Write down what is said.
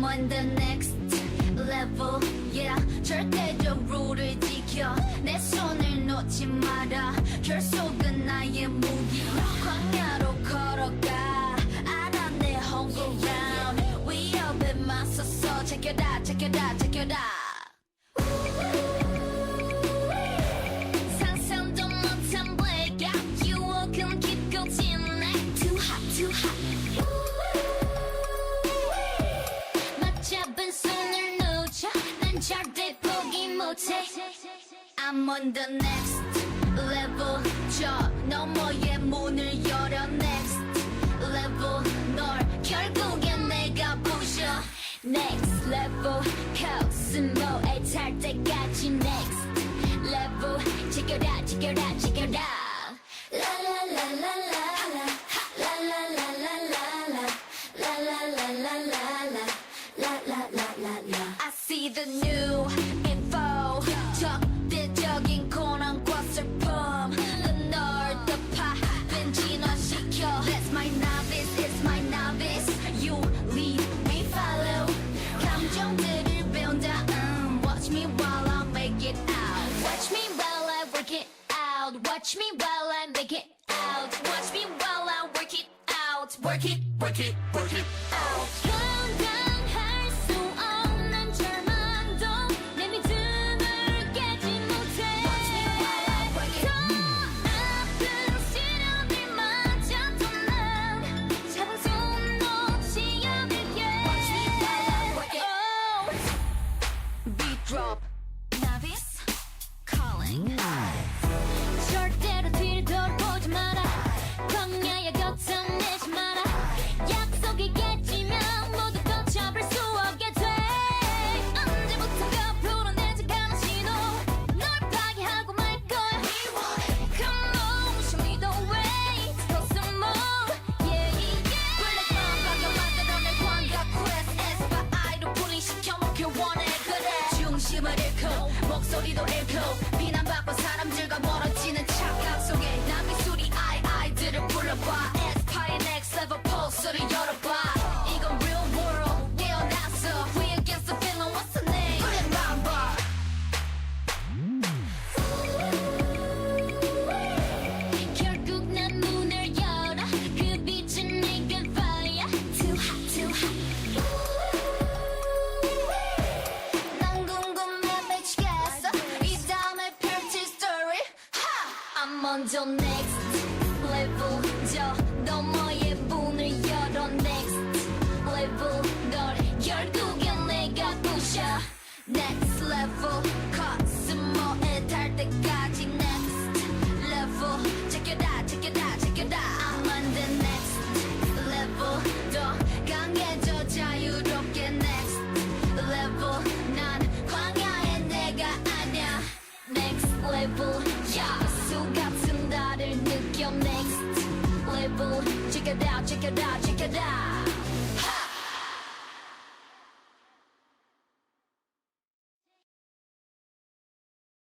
I'm on the next level. Yeah 절대적 룰을 지켜 내 손을 놓지 마라. 결속은 나의 무기. 광야로 걸어가. 알아 내 home round. 위협에 맞서서 제껴다 제껴다 제껴다 노체 I'm on the next level 저 너머의 문을 열어 next level 널 결국엔 내가 부셔 next level 코스모에 탈 때까지 next level 지켜라 지켜라 지켜라 la. I see the new Watch me while I make it out. Watch me while I work it out. Work it, work it, work it out. 에코 목소리도 에코 비난받고 사람들과 멀어 Your next level Your 너의 문을 열어 next level 널 결국엔 내가 부셔 Next. about you.